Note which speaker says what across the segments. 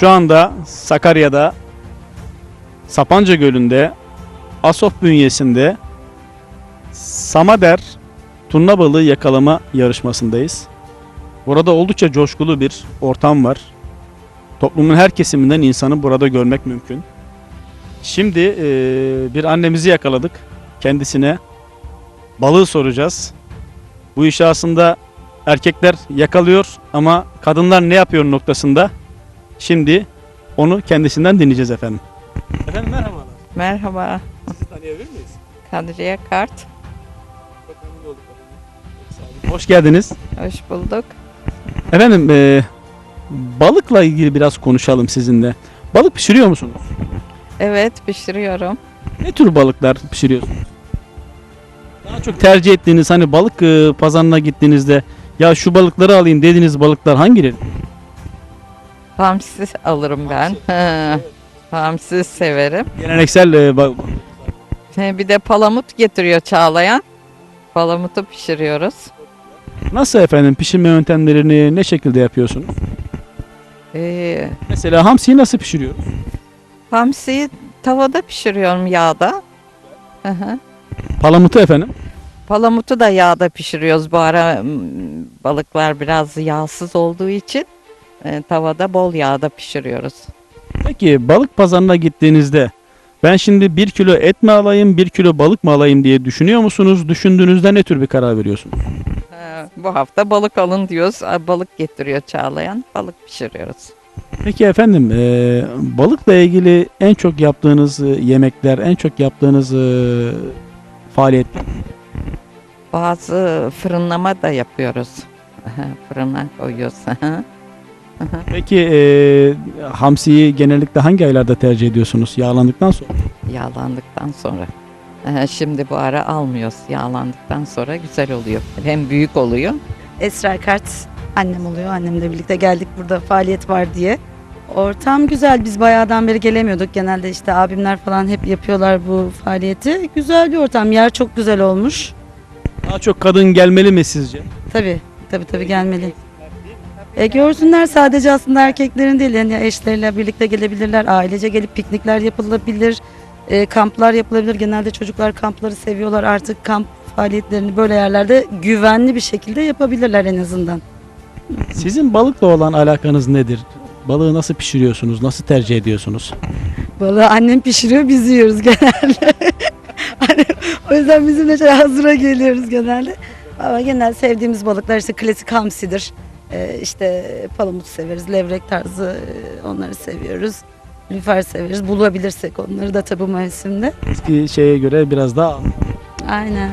Speaker 1: Şu anda Sakarya'da Sapanca Gölü'nde Asof bünyesinde Samader turna balığı yakalama yarışmasındayız. Burada oldukça coşkulu bir ortam var. Toplumun her kesiminden insanı burada görmek mümkün. Şimdi eee, bir annemizi yakaladık. Kendisine balığı soracağız. Bu işi aslında erkekler yakalıyor ama kadınlar ne yapıyor noktasında Şimdi onu kendisinden dinleyeceğiz efendim. Efendim merhabalar.
Speaker 2: Merhaba,
Speaker 1: Sizi tanıyabilir miyiz?
Speaker 2: Kadriye Kart.
Speaker 1: Hoş geldiniz.
Speaker 2: Hoş bulduk.
Speaker 1: Efendim e, balıkla ilgili biraz konuşalım sizinle. Balık pişiriyor musunuz?
Speaker 2: Evet, pişiriyorum.
Speaker 1: Ne tür balıklar pişiriyorsunuz? Daha çok tercih ettiğiniz hani balık e, pazarına gittiğinizde ya şu balıkları alayım dediğiniz balıklar hangileri?
Speaker 2: Hamsi alırım ben. Hamsi severim.
Speaker 1: Geleneksel e, ba-
Speaker 2: He, Bir de palamut getiriyor Çağlayan. Palamutu pişiriyoruz.
Speaker 1: nasıl efendim pişirme yöntemlerini ne şekilde yapıyorsunuz?
Speaker 2: Ee,
Speaker 1: Mesela hamsiyi nasıl pişiriyoruz?
Speaker 2: hamsiyi tavada pişiriyorum yağda. Hı hı.
Speaker 1: Palamutu efendim.
Speaker 2: Palamutu da yağda pişiriyoruz. Bu ara m, balıklar biraz yağsız olduğu için e, tavada bol yağda pişiriyoruz.
Speaker 1: Peki balık pazarına gittiğinizde ben şimdi bir kilo et mi alayım, bir kilo balık mı alayım diye düşünüyor musunuz? Düşündüğünüzde ne tür bir karar veriyorsunuz?
Speaker 2: Ha, Bu hafta balık alın diyoruz. Balık getiriyor Çağlayan. Balık pişiriyoruz.
Speaker 1: Peki efendim e, balıkla ilgili en çok yaptığınız e, yemekler, en çok yaptığınız e, faaliyetler?
Speaker 2: Bazı fırınlama da yapıyoruz. Fırına koyuyoruz.
Speaker 1: Peki e, hamsiyi genellikle hangi aylarda tercih ediyorsunuz? Yağlandıktan sonra.
Speaker 2: Yağlandıktan sonra. Aha, Şimdi bu ara almıyoruz. Yağlandıktan sonra güzel oluyor. Hem büyük oluyor.
Speaker 3: Esra Kart annem oluyor. Annemle birlikte geldik burada faaliyet var diye. Ortam güzel. Biz bayağıdan beri gelemiyorduk. Genelde işte abimler falan hep yapıyorlar bu faaliyeti. Güzel bir ortam. Yer çok güzel olmuş.
Speaker 1: Daha çok kadın gelmeli mi sizce?
Speaker 3: Tabii. Tabii tabii gelmeli. E görsünler sadece aslında erkeklerin değil yani eşleriyle birlikte gelebilirler. Ailece gelip piknikler yapılabilir. e, kamplar yapılabilir. Genelde çocuklar kampları seviyorlar. Artık kamp faaliyetlerini böyle yerlerde güvenli bir şekilde yapabilirler en azından.
Speaker 1: Sizin balıkla olan alakanız nedir? Balığı nasıl pişiriyorsunuz? Nasıl tercih ediyorsunuz?
Speaker 3: Balığı annem pişiriyor biz yiyoruz genelde. Hani o yüzden bizim de şöyle hazıra geliyoruz genelde. Ama genel sevdiğimiz balıklar işte klasik hamsidir. Ee, işte palamut severiz, levrek tarzı e, onları seviyoruz. Lüfer severiz. Bulabilirsek onları da tabii mevsimde.
Speaker 1: Eski şeye göre biraz daha
Speaker 3: Aynen.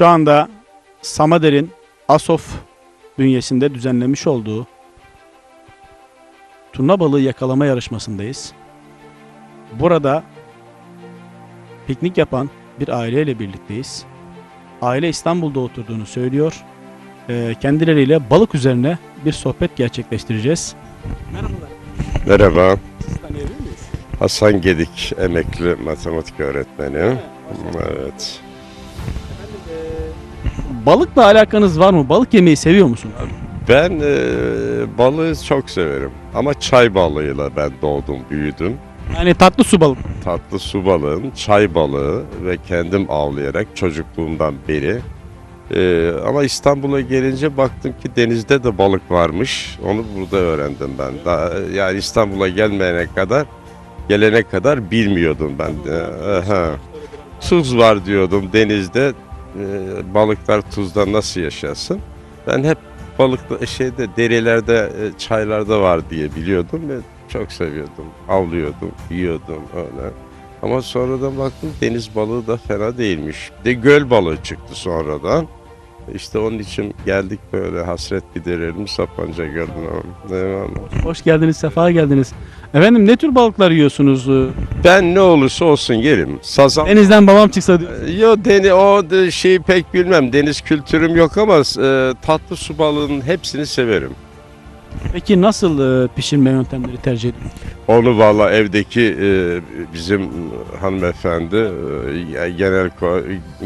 Speaker 1: Şu anda Samader'in Asof bünyesinde düzenlemiş olduğu turna balığı yakalama yarışmasındayız. Burada piknik yapan bir aileyle birlikteyiz. Aile İstanbul'da oturduğunu söylüyor. Ee, kendileriyle balık üzerine bir sohbet gerçekleştireceğiz. Merhabalar.
Speaker 4: Merhaba,
Speaker 1: Sizi tanıyabilir miyiz?
Speaker 4: Hasan Gedik, emekli matematik öğretmeni. Evet.
Speaker 1: Balıkla alakanız var mı? Balık yemeyi seviyor musun?
Speaker 4: Ben e, balığı çok severim ama çay balığıyla ben doğdum, büyüdüm.
Speaker 1: Yani tatlı su balık.
Speaker 4: Tatlı su balığın, çay balığı ve kendim avlayarak çocukluğumdan beri. E, ama İstanbul'a gelince baktım ki denizde de balık varmış. Onu burada öğrendim ben. Daha, yani İstanbul'a gelmeyene kadar, gelene kadar bilmiyordum ben. Aha. tuz var diyordum denizde. Ee, balıklar tuzda nasıl yaşasın? Ben hep balıklı şeyde derelerde, e, çaylarda var diye biliyordum ve çok seviyordum. Avlıyordum, yiyordum öyle. Ama sonradan baktım deniz balığı da fena değilmiş. Bir de göl balığı çıktı sonradan. İşte onun için geldik böyle hasret giderelim Sapanca Gölü'ne. Eyvallah.
Speaker 1: Hoş geldiniz, sefa geldiniz. Efendim ne tür balıklar yiyorsunuz? Ee,
Speaker 4: Ben ne olursa olsun yerim. Sazan
Speaker 1: Denizden babam çıksa diyor.
Speaker 4: Yo deni o de- şeyi pek bilmem. Deniz kültürüm yok ama e, tatlı su balığının hepsini severim.
Speaker 1: Peki nasıl e, pişirme yöntemleri tercih ediyorsunuz?
Speaker 4: Onu valla evdeki e, bizim hanımefendi e, genel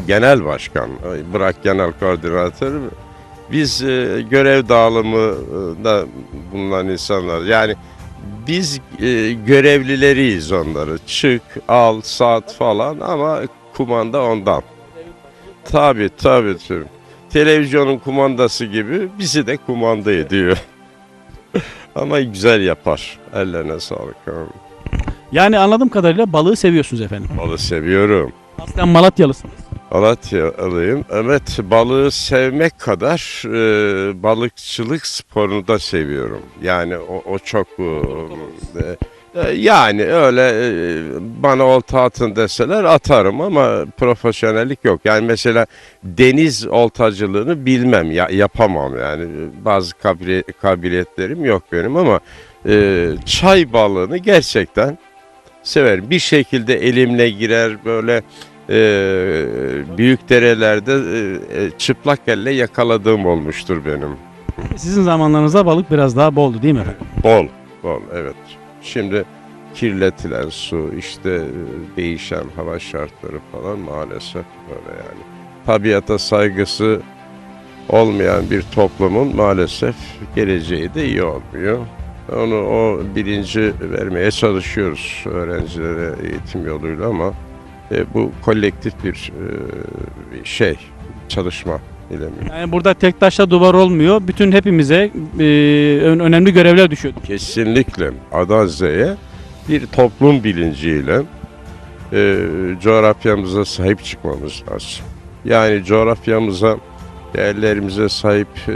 Speaker 4: genel başkan e, bırak genel koordinatör biz e, görev dağılımında bulunan insanlar yani biz e, görevlileriyiz onları çık al saat falan ama kumanda ondan. Tabi tabi. Televizyonun kumandası gibi bizi de kumanda ediyor. Ama güzel yapar. Ellerine sağlık.
Speaker 1: Yani anladığım kadarıyla balığı seviyorsunuz efendim.
Speaker 4: Balığı seviyorum.
Speaker 1: Aslen Malatyalısınız.
Speaker 4: Malatyalıyım. Evet balığı sevmek kadar e, balıkçılık sporunu da seviyorum. Yani o, o çok e, e, yani öyle e, bana olta atın deseler atarım ama profesyonellik yok. Yani mesela deniz oltacılığını bilmem ya, yapamam yani bazı kabili- kabiliyetlerim yok benim ama e, çay balığını gerçekten severim. Bir şekilde elimle girer böyle e, büyük derelerde e, e, çıplak elle yakaladığım olmuştur benim.
Speaker 1: Sizin zamanlarınızda balık biraz daha boldu değil mi efendim?
Speaker 4: Bol, bol evet. Şimdi kirletilen su, işte e, değişen hava şartları falan maalesef böyle yani. Tabiata saygısı olmayan bir toplumun maalesef geleceği de iyi olmuyor. Onu o bilinci vermeye çalışıyoruz öğrencilere eğitim yoluyla ama e, bu kolektif bir e, şey, çalışma bilemiyorum.
Speaker 1: Yani burada tek taşla duvar olmuyor. Bütün hepimize e, ön- önemli görevler düşüyor.
Speaker 4: Kesinlikle A'dan Z'ye bir toplum bilinciyle e, coğrafyamıza sahip çıkmamız lazım. Yani coğrafyamıza, değerlerimize sahip e,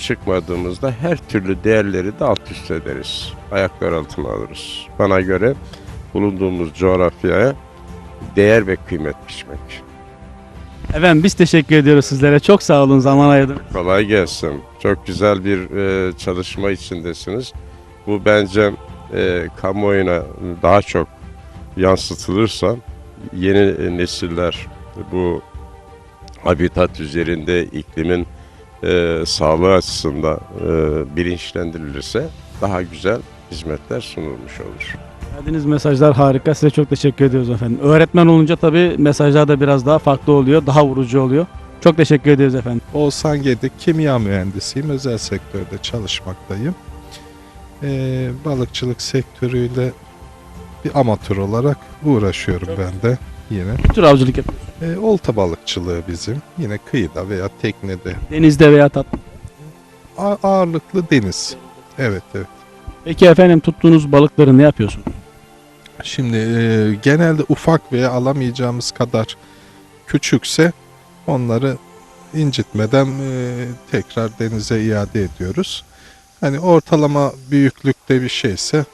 Speaker 4: çıkmadığımızda her türlü değerleri de alt üst ederiz. Ayaklar altına alırız. Bana göre bulunduğumuz coğrafyaya değer ve kıymet biçmek.
Speaker 1: Efendim biz teşekkür ediyoruz sizlere. Çok sağ olun zaman ayırdınız.
Speaker 4: Kolay gelsin. Çok güzel bir e, çalışma içindesiniz. Bu bence e, kamuoyuna daha çok yansıtılırsa yeni nesiller bu habitat üzerinde iklimin e, sağlığı açısından e, bilinçlendirilirse daha güzel hizmetler sunulmuş olur.
Speaker 1: Verdiğiniz mesajlar harika. Size çok teşekkür ediyoruz efendim. Öğretmen olunca tabii mesajlar da biraz daha farklı oluyor. Daha vurucu oluyor. Çok teşekkür ediyoruz efendim.
Speaker 5: Oğuzhan Gedik, kimya mühendisiyim. Özel sektörde çalışmaktayım. Ee, balıkçılık sektörüyle bir amatör olarak uğraşıyorum ben de yine.
Speaker 1: Ne tür avcılık yapıyorsunuz?
Speaker 5: Ee, olta balıkçılığı bizim. Yine kıyıda veya teknede.
Speaker 1: Denizde veya tatlı.
Speaker 5: A- ağırlıklı deniz. Evet evet.
Speaker 1: Peki efendim tuttuğunuz balıkları ne yapıyorsunuz?
Speaker 5: Şimdi e, genelde ufak veya alamayacağımız kadar küçükse onları incitmeden e, tekrar denize iade ediyoruz. Hani ortalama büyüklükte bir şeyse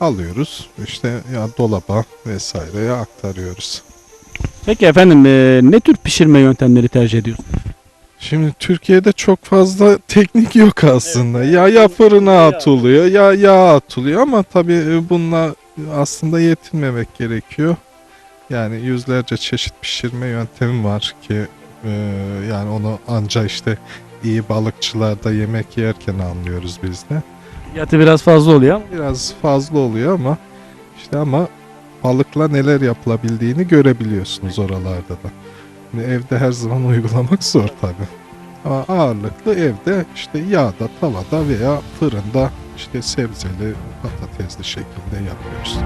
Speaker 5: alıyoruz. İşte ya dolaba vesaireye aktarıyoruz.
Speaker 1: Peki efendim e, ne tür pişirme yöntemleri tercih ediyorsunuz?
Speaker 5: Şimdi Türkiye'de çok fazla teknik yok aslında. Ya ya fırına atılıyor ya yağ atılıyor ama tabii e, bununla aslında yetinmemek gerekiyor. Yani yüzlerce çeşit pişirme yöntemi var ki e, yani onu anca işte iyi balıkçılarda yemek yerken anlıyoruz biz de.
Speaker 1: Fiyatı biraz fazla oluyor ama
Speaker 5: Biraz fazla oluyor ama işte ama balıkla neler yapılabildiğini görebiliyorsunuz oralarda da. Şimdi evde her zaman uygulamak zor tabii. Ama ağırlıklı evde işte yağda, tavada veya fırında işte sebzeli, patatesli şeklinde yapıyoruz.